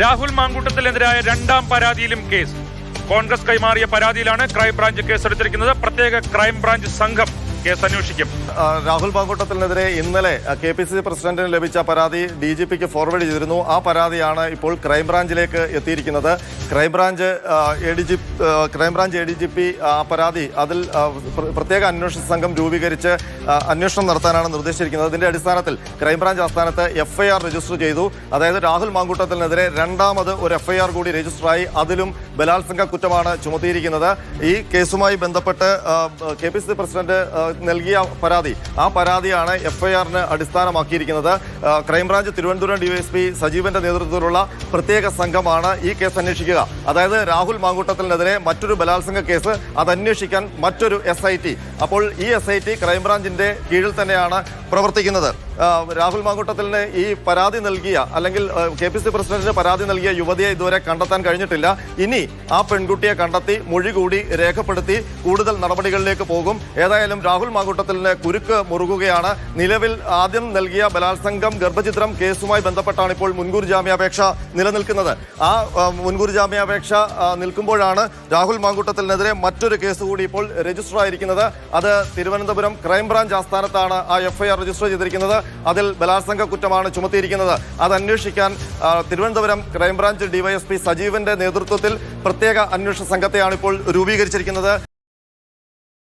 രാഹുൽ മാങ്കൂട്ടത്തിനെതിരായ രണ്ടാം പരാതിയിലും കേസ്. കോൺഗ്രസ് കൈമാറിയ പരാതിയിലാണ് ക്രൈംബ്രാഞ്ച് കേസെടുത്തിരിക്കുന്നത്. പ്രത്യേക ക്രൈംബ്രാഞ്ച് സംഘം കേസ് അന്വേഷിക്കും. രാഹുൽ പാങ്കോട്ടത്തിനെതിരെ ഇന്നലെ കെ പി സി സി പ്രസിഡന്റിന് ലഭിച്ച പരാതി ഡി ജി പിക്ക് ഫോർവേഡ് ചെയ്തിരുന്നു. ആ പരാതിയാണ് ഇപ്പോൾ ക്രൈംബ്രാഞ്ചിലേക്ക് എത്തിയിരിക്കുന്നത്. Crime branch A D G crime branch A D G P ആ പരാതി അതിൽ പ്രത്യേക അന്വേഷണ സംഘം രൂപീകരിച്ച് അന്വേഷണം നടത്താനാണ് നിർദ്ദേശിച്ചിരിക്കുന്നത്. അതിന്റെ അടിസ്ഥാനത്തിൽ ക്രൈംബ്രാഞ്ച് ആസ്ഥാനത്ത് എഫ്ഐആർ രജിസ്റ്റർ ചെയ്തു. അതായത് രാഹുൽ മാങ്കൂട്ടത്തിനെതിരെ രണ്ടാമത് ഒരു എഫ് ഐ ആർ കൂടി രജിസ്റ്ററായി. അതിലും ബലാത്സംഗ കുറ്റമാണ് ചുമത്തിയിരിക്കുന്നത്. ഈ കേസുമായി ബന്ധപ്പെട്ട് കെ പി സി പ്രസിഡന്റ് നൽകിയ പരാതി ആ പരാതിയാണ് എഫ്ഐആറിന് അടിസ്ഥാനമാക്കിയിരിക്കുന്നത്. ക്രൈംബ്രാഞ്ച് തിരുവനന്തപുരം ഡിവൈഎസ്പി സജീവന്റെ നേതൃത്വത്തിലുള്ള പ്രത്യേക സംഘമാണ് ഈ കേസ് അന്വേഷിക്കുക. അതായത് രാഹുൽ മാങ്കൂട്ടത്തിനെതിരെ മറ്റൊരു ബലാത്സംഗ കേസ് അത് അന്വേഷിക്കാൻ മറ്റൊരു എസ് അപ്പോൾ ഈ എസ് ക്രൈംബ്രാഞ്ചിന്റെ കീഴിൽ തന്നെയാണ് പ്രവർത്തിക്കുന്നത്. രാഹുൽ മാങ്കൂട്ടത്തിന് ഈ പരാതി നൽകിയ അല്ലെങ്കിൽ കെ പി സി പ്രസിഡന്റിന് പരാതി നൽകിയ യുവതിയെ ഇതുവരെ കണ്ടെത്താൻ കഴിഞ്ഞിട്ടില്ല. ഇനി ആ പെൺകുട്ടിയെ കണ്ടെത്തി മൊഴി കൂടി രേഖപ്പെടുത്തി കൂടുതൽ നടപടികളിലേക്ക് പോകും. ഏതായാലും രാഹുൽ മാങ്കൂട്ടത്തിന് കുരുക്ക് മുറുകുകയാണ്. നിലവിൽ ആദ്യം നൽകിയ ബലാത്സംഗം ഗർഭചിത്രം കേസുമായി ബന്ധപ്പെട്ടാണ് ഇപ്പോൾ മുൻകൂർ ജാമ്യാപേക്ഷ നിലനിൽക്കുന്നത്. ആ മുൻകൂർ ജാമ്യാപേക്ഷ നിൽക്കുമ്പോഴാണ് രാഹുൽ മാങ്കൂട്ടത്തിനെതിരെ മറ്റൊരു കേസ് കൂടി ഇപ്പോൾ രജിസ്റ്റർ ആയിരിക്കുന്നത്. അത് തിരുവനന്തപുരം ക്രൈംബ്രാഞ്ച് ആസ്ഥാനത്താണ് ആ എഫ്ഐആർ രജിസ്റ്റർ ചെയ്തിരിക്കുന്നത്. അതിൽ ബലാത്സംഗ കുറ്റമാണ് ചുമത്തിയിരിക്കുന്നത്. അത് അന്വേഷിക്കാൻ തിരുവനന്തപുരം ക്രൈംബ്രാഞ്ച് ഡിവൈഎസ്പി സജീവന്റെ നേതൃത്വത്തിൽ പ്രത്യേക അന്വേഷണ സംഘത്തെയാണ് ഇപ്പോൾ രൂപീകരിച്ചിരിക്കുന്നത്.